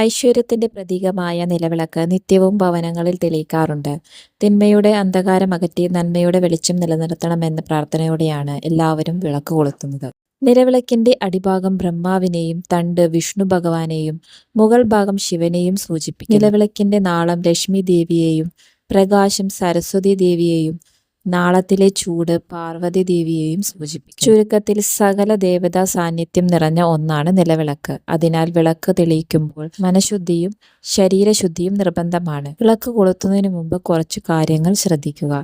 ഐശ്വര്യത്തിന്റെ പ്രതീകമായ നിലവിളക്ക് നിത്യവും ഭവനങ്ങളിൽ തെളിയിക്കാറുണ്ട്. തിന്മയുടെ അന്ധകാരം അകറ്റി നന്മയുടെ വെളിച്ചം നിലനിർത്തണമെന്ന പ്രാർത്ഥനയോടെയാണ് എല്ലാവരും വിളക്ക് കൊളുത്തുന്നത്. നിലവിളക്കിന്റെ അടിഭാഗം ബ്രഹ്മാവിനെയും തണ്ട് വിഷ്ണു ഭഗവാനെയും മുകൾ ഭാഗം ശിവനെയും സൂചിപ്പിക്കും നിലവിളക്കിന്റെ നാളം ലക്ഷ്മി ദേവിയെയും പ്രകാശം സരസ്വതി ദേവിയെയും നാളത്തിലെ ചൂട് പാർവതി ദേവിയെയും സൂചിപ്പിക്കും ചുരുക്കത്തിൽ സകല ദേവതാ സാന്നിധ്യം നിറഞ്ഞ ഒന്നാണ് നിലവിളക്ക്. അതിനാൽ വിളക്ക് തെളിയിക്കുമ്പോൾ മനഃശുദ്ധിയും ശരീരശുദ്ധിയും നിർബന്ധമാണ്. വിളക്ക് കൊളുത്തുന്നതിന് മുമ്പ് കുറച്ച് കാര്യങ്ങൾ ശ്രദ്ധിക്കുക.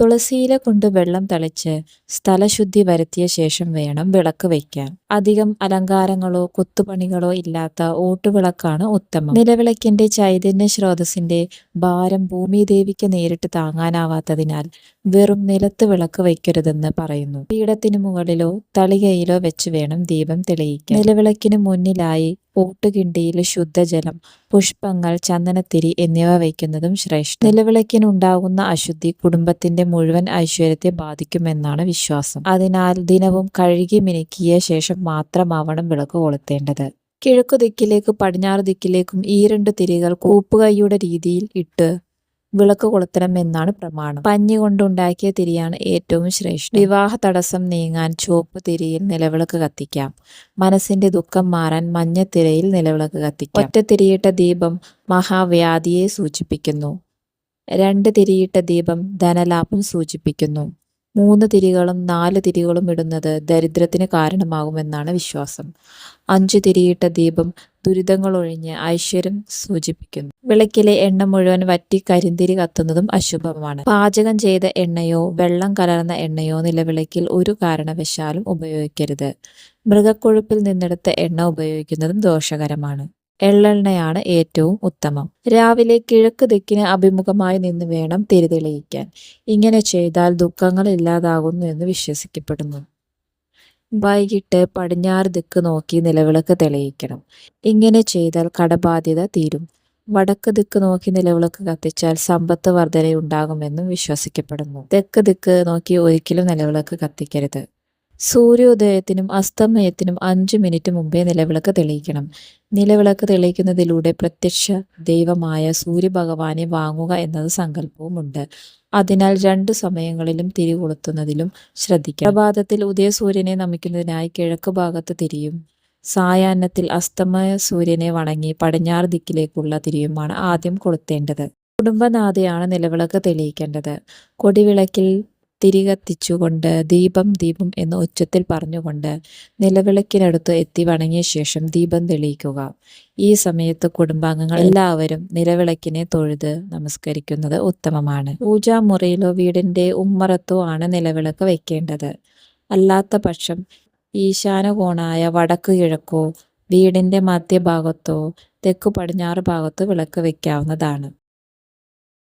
തുളസിയില കൊണ്ട് വെള്ളം തളിച്ച് സ്ഥലശുദ്ധി വരുത്തിയ ശേഷം വേണം വിളക്ക് വയ്ക്കാൻ അധികം അലങ്കാരങ്ങളോ കൊത്തുപണികളോ ഇല്ലാത്ത ഓട്ടുവിളക്കാണ് ഉത്തമം. നിലവിളക്കിന്റെ ചൈതന്യ സ്രോതസ്സിന്റെ ഭാരം ഭൂമിദേവിക്ക് നേരിട്ട് താങ്ങാനാവാത്തതിനാൽ വെറും നിലത്ത് വിളക്ക് വയ്ക്കരുതെന്ന് പറയുന്നു. പീഠത്തിനു മുകളിലോ തളികയിലോ വെച്ച് വേണം ദീപം തെളിയിക്കാൻ. നിലവിളക്കിന് മുന്നിലായി ഓട്ടുകിണ്ടിയിൽ ശുദ്ധജലം പുഷ്പങ്ങൾ ചന്ദനത്തിരി എന്നിവ വയ്ക്കുന്നതും ശ്രേഷ്ഠ. നിലവിളക്കിനുണ്ടാകുന്ന അശുദ്ധി കുടുംബത്തിന്റെ മുഴുവൻ ഐശ്വര്യത്തെ ബാധിക്കുമെന്നാണ് വിശ്വാസം. അതിനാൽ ദിനവും കഴുകി മിനുക്കിയ ശേഷം മാത്രമാവണം വിളക്ക് കൊളുത്തേണ്ടത്. കിഴക്കു ദിക്കിലേക്കും പടിഞ്ഞാറ് ദിക്കിലേക്കും ഈ രണ്ട് തിരികൾ കൂപ്പുകൈയുടെ രീതിയിൽ ഇട്ട് വിളക്ക് കൊളുത്തണം എന്നാണ് പ്രമാണം. പഞ്ഞി കൊണ്ടുണ്ടാക്കിയ തിരിയാണ് ഏറ്റവും ശ്രേഷ്ഠം. വിവാഹ തടസ്സം നീങ്ങാൻ ചുവപ്പ് തിരിയിൽ നിലവിളക്ക് കത്തിക്കാം. മനസ്സിന്റെ ദുഃഖം മാറാൻ മഞ്ഞത്തിരയിൽ നിലവിളക്ക് കത്തിക്കാം. ഒറ്റ തിരിയിട്ട ദീപം മഹാവ്യാധിയെ സൂചിപ്പിക്കുന്നു. രണ്ട് തിരിയിട്ട ദീപം ധനലാഭം സൂചിപ്പിക്കുന്നു. മൂന്ന് തിരികളും നാല് തിരികളും ഇടുന്നത് ദരിദ്രത്തിന് കാരണമാകുമെന്നാണ് വിശ്വാസം. അഞ്ച് തിരിയിട്ട ദീപം ദുരിതങ്ങൾ ദുരിതങ്ങളൊഴിഞ്ഞ് ഐശ്വര്യം സൂചിപ്പിക്കുന്നു. വിളക്കിലെ എണ്ണ മുഴുവൻ വറ്റി കരിന്തിരി കത്തുന്നതും അശുഭമാണ്. പാചകം ചെയ്ത എണ്ണയോ വെള്ളം കലർന്ന എണ്ണയോ നിലവിളക്കിൽ ഒരു കാരണവശാലും ഉപയോഗിക്കരുത്. മൃഗക്കൊഴുപ്പിൽ നിന്നെടുത്ത എണ്ണ ഉപയോഗിക്കുന്നതും ദോഷകരമാണ്. എള്ളെണ്ണയാണ് ഏറ്റവും ഉത്തമം. രാവിലെ കിഴക്ക് ദിക്കിന് അഭിമുഖമായി നിന്ന് വേണം തിരിതെളിയിക്കാൻ. ഇങ്ങനെ ചെയ്താൽ ദുഃഖങ്ങൾ ഇല്ലാതാകുന്നു എന്ന് വിശ്വസിക്കപ്പെടുന്നു. വൈകിട്ട് പടിഞ്ഞാറ് ദിക്ക് നോക്കി നിലവിളക്ക് തെളിയിക്കണം. ഇങ്ങനെ ചെയ്താൽ കടബാധ്യത തീരും. വടക്ക് ദിക്ക് നോക്കി നിലവിളക്ക് കത്തിച്ചാൽ സമ്പത്ത് വർധനയുണ്ടാകുമെന്നും വിശ്വസിക്കപ്പെടുന്നു. തെക്ക് ദിക്ക് നോക്കി ഒരിക്കലും നിലവിളക്ക് കത്തിക്കരുത്. സൂര്യോദയത്തിനും അസ്തമയത്തിനും അഞ്ചു മിനിറ്റ് മുമ്പേ നിലവിളക്ക് തെളിയിക്കണം. നിലവിളക്ക് തെളിയിക്കുന്നതിലൂടെ പ്രത്യക്ഷ ദൈവമായ സൂര്യഭഗവാനെ വാങ്ങുക എന്നത് സങ്കല്പവുമുണ്ട്. അതിനാൽ രണ്ട് സമയങ്ങളിലും തിരി കൊളുത്തുന്നതിലും ശ്രദ്ധിക്കാം പ്രഭാതത്തിൽ ഉദയസൂര്യനെ നമിക്കുന്നതിനായി കിഴക്ക് ഭാഗത്ത് തിരിയും. സായാഹ്നത്തിൽ അസ്തമയ സൂര്യനെ വണങ്ങി പടിഞ്ഞാറ് ദിക്കിലേക്കുള്ള തിരിയുമാണ് ആദ്യം കൊളുത്തേണ്ടത്. കുടുംബനാഥയാണ് നിലവിളക്ക് തെളിയിക്കേണ്ടത്. കൊടിവിളക്കിൽ തിരികത്തിച്ചുകൊണ്ട് ദീപം ദീപം എന്ന് ഉച്ചത്തിൽ പറഞ്ഞുകൊണ്ട് നിലവിളക്കിനടുത്ത് എത്തി വണങ്ങിയ ശേഷം ദീപം തെളിയിക്കുക. ഈ സമയത്ത് കുടുംബാംഗങ്ങൾ എല്ലാവരും നിലവിളക്കിനെ തൊഴുത് നമസ്കരിക്കുന്നത് ഉത്തമമാണ്. പൂജാമുറിയിലോ വീടിന്റെ ഉമ്മറത്തോ ആണ് നിലവിളക്ക് വെക്കേണ്ടത്. അല്ലാത്ത പക്ഷം ഈശാനകോണായ വടക്ക് കിഴക്കോ വീടിന്റെ മധ്യഭാഗത്തോ തെക്ക് പടിഞ്ഞാറ് ഭാഗത്തോ വിളക്ക് വെക്കാവുന്നതാണ്.